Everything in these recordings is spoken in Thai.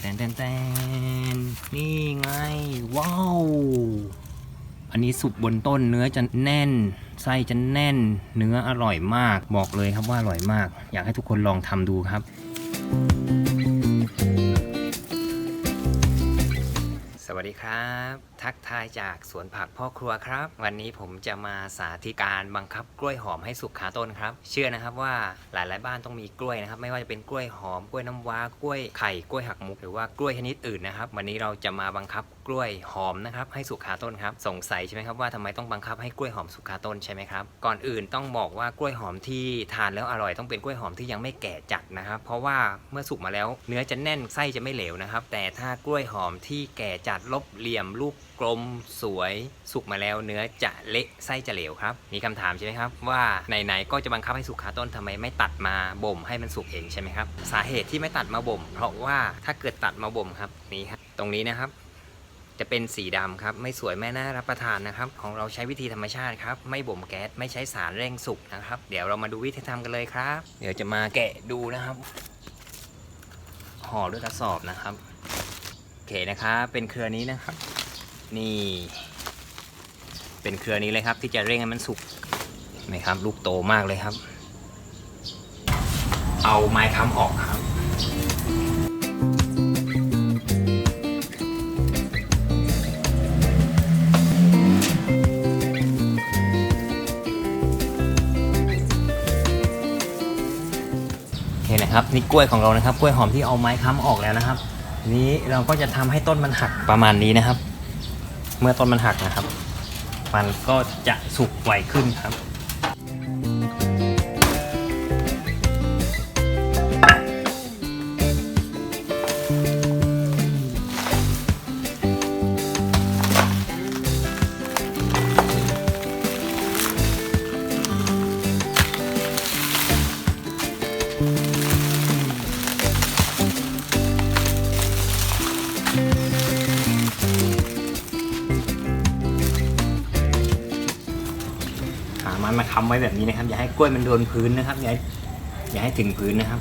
แตนแตนแตนนี่ไง ว้าว อันนี้สุกบนต้นเนื้อจะแน่น ไส้จะแน่น เนื้ออร่อยมาก บอกเลยครับว่าอร่อยมาก อยากให้ทุกคนลองทำดูครับสวัสดีครับ ทักทายจากสวนผักพ่อครัวครับ วันนี้ผมจะมาสาธิตการบังคับกล้วยหอมให้สุกขาต้นครับ เชื่อนะครับว่าหลายๆบ้านต้องมีกล้วยนะครับ ไม่ว่าจะเป็นกล้วยหอมกล้วยน้ำว้ากล้วยไข่กล้วยหักมุกหรือว่ากล้วยชนิดอื่นนะครับ วันนี้เราจะมาบังคับกล้วยหอมนะครับให้สุกขาต้นครับ สงสัยใช่ไหมครับว่าทำไมต้องบังคับให้กล้วยหอมสุกขาต้นใช่ไหมครับก่อนอื่นต้องบอกว่ากล้วยหอมที่ทานแล้วอร่อยต้องเป็นกล้วยหอมที่ยังไม่แก่จัดนะครับ เพราะว่าเมื่อสุกมาแล้ว เนื้อจะแน่นไส้จะไม่เหลวนะครับ แต่ถ้ากล้วยหอมที่แก่จัดลบเหลี่ยมลูก กลมสวยสุกมาแล้วเนื้อจะเละไส้จะเหลวครับ มีคำถามใช่ไหมครับ ว่าไหนๆก็จะบังคับให้สุกขาต้นทำไมไม่ตัดมาบ่มให้มันสุกเองใช่ไหมครับ สาเหตุที่ไม่ตัดมาบ่ม เพราะว่าถ้าเกิดตัดมาบ่มครับนี่ครับตรงนี้นะครับจะเป็นสีดำครับ ไม่สวยไม่น่ารับประทานนะครับ ของเราใช้วิธีธรรมชาติครับ ไม่บ่มแก๊สไม่ใช้สารเร่งสุกนะครับ เดี๋ยวเรามาดูวิธีทำกันเลยครับ เดี๋ยวจะมาแกะดูนะครับห่อด้วยกระสอบนะครับโอเคนะครับ เป็นเครือนี้นะครับ นี่ เป็นเครือนี้เลยครับ ที่จะเร่งให้มันสุกนไหมครับ ลูกโตมากเลยครับ เอาไม้ค้ำออกครับโอเคนะครับนี่กล้วยของเรานะครับ กล้วยหอมที่เอาไม้ค้ำออกแล้วนะครับ นี้เราก็จะทำให้ต้นมันหักประมาณนี้นะครับ เมื่อต้นมันหักนะครับ มันก็จะสุกไวขึ้นครับามันมาค้ำไว้แบบนี้นะครับ อย่าให้กล้วยมันโดนพื้นนะครับอย่าให้อย่าให้ถึงพื้นนะครับ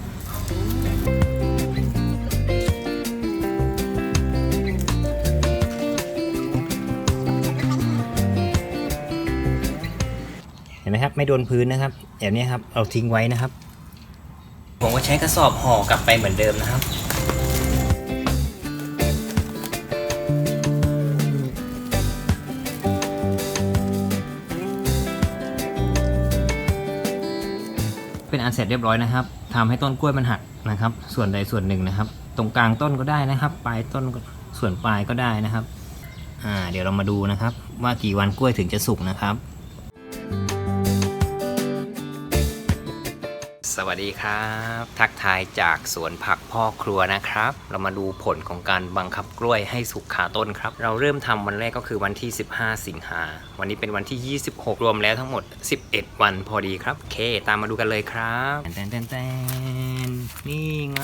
เห็นไหมครับไม่โดนพื้นนะครับแบบนี้ครับ เราทิ้งไว้นะครับ ผมก็ใช้กระสอบห่อกลับไปเหมือนเดิมนะครับ เป็นเสร็จเรียบร้อยนะครับทำให้ต้นกล้วยมันหักนะครับ ส่วนใดส่วนหนึ่งนะครับ ตรงกลางต้นก็ได้นะครับ ปลายต้นส่วนปลายก็ได้นะครับ อ่า เดี๋ยวเรามาดูนะครับ ว่ากี่วันกล้วยถึงจะสุกนะครับ สวัสดีครับ ทักทายจากสวนผักพ่อครัวนะครับ เรามาดูผลของการบังคับกล้วยให้สุกขาต้นครับ เราเริ่มทำวันแรกก็คือวันที่ 15 สิงหาวันนี้เป็นวันที่ 26 รวมแล้วทั้งหมด 11 วันพอดีครับโอเค ตามมาดูกันเลยครับแตนแตนแตนนี่ไง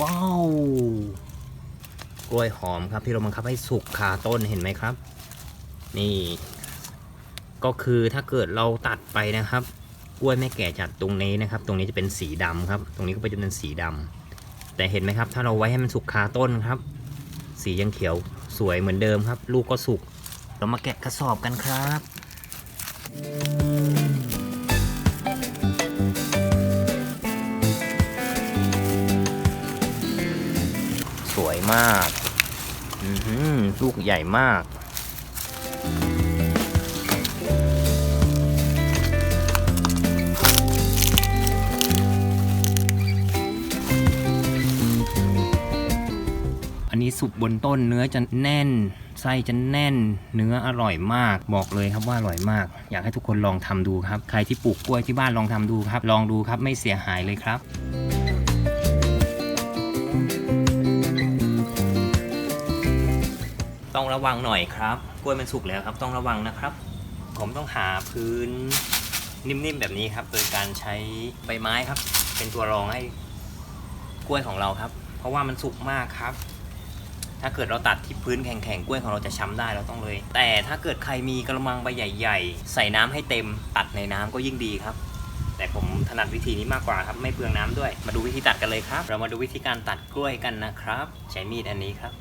ว้าวกล้วยหอมครับที่เราบังคับให้สุกขาต้นเห็นไหมครับ นี่ ก็คือถ้าเกิดเราตัดไปนะครับ กล้วยไม่แก่จัดตรงนี้นะครับ ตรงนี้จะเป็นสีดำครับ ตรงนี้ก็จะเป็นสีดำแต่เห็นไหมครับ ถ้าเราไว้ให้มันสุกคาต้นครับ สียังเขียวสวยเหมือนเดิมครับ ลูกก็สุก เรามาแกะกระสอบกันครับ สวยมาก อืลูกใหญ่มาก สุกบนต้นเนื้อจะแน่น ไส้จะแน่น เนื้ออร่อยมาก บอกเลยครับว่าอร่อยมาก อยากให้ทุกคนลองทำดูครับ ใครที่ปลูกกล้วยที่บ้านลองทำดูครับ ลองดูครับไม่เสียหายเลยครับต้องระวังหน่อยครับ กล้วยมันสุกแล้วครับ ต้องระวังนะครับ ผมต้องหาพื้นนิ่มๆแบบนี้ครับ โดยการใช้ใบไม้ครับ เป็นตัวรองให้กล้วยของเราครับ เพราะว่ามันสุกมากครับ ถ้าเกิดเราตัดที่พื้นแข็งๆกล้วยของเราจะช้ำได้เราต้องเลย แต่ถ้าเกิดใครมีกระมังใบใหญ่ ๆ ใส่น้ำให้เต็มตัดในน้ำก็ยิ่งดีครับ แต่ผมถนัดวิธีนี้มากกว่าครับไม่เปลืองน้ำด้วย มาดูวิธีตัดกันเลยครับ เรามาดูวิธีการตัดกล้วยกันนะครับ ใช้มีดอันนี้ครับ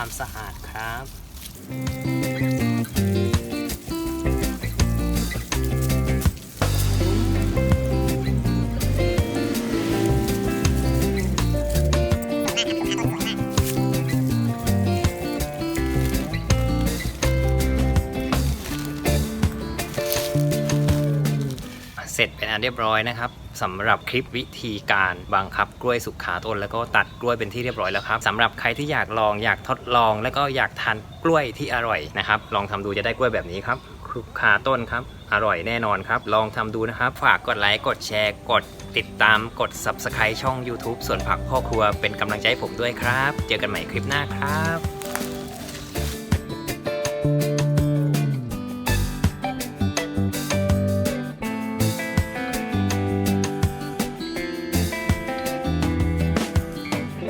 ความสะอาดครับ เสร็จเป็นอันเรียบร้อยนะครับสำหรับคลิปวิธีการบังคับกล้วยสุกขาต้น แล้วก็ตัดกล้วยเป็นที่เรียบร้อยแล้วครับสำหรับใครที่อยากลองอยากทดลอง แล้วก็อยากทานกล้วยที่อร่อยนะครับลองทำดูจะได้กล้วยแบบนี้ครับสุกขาต้นครับอร่อยแน่นอนครับ ลองทำดูนะครับ ฝากกดไลค์กดแชร์ กดติดตามกด Subscribe ช่อง YouTube ส่วนผักพ่อครัวเป็นกำลังใจให้ผมด้วยครับ เจอกันใหม่คลิปหน้าครับ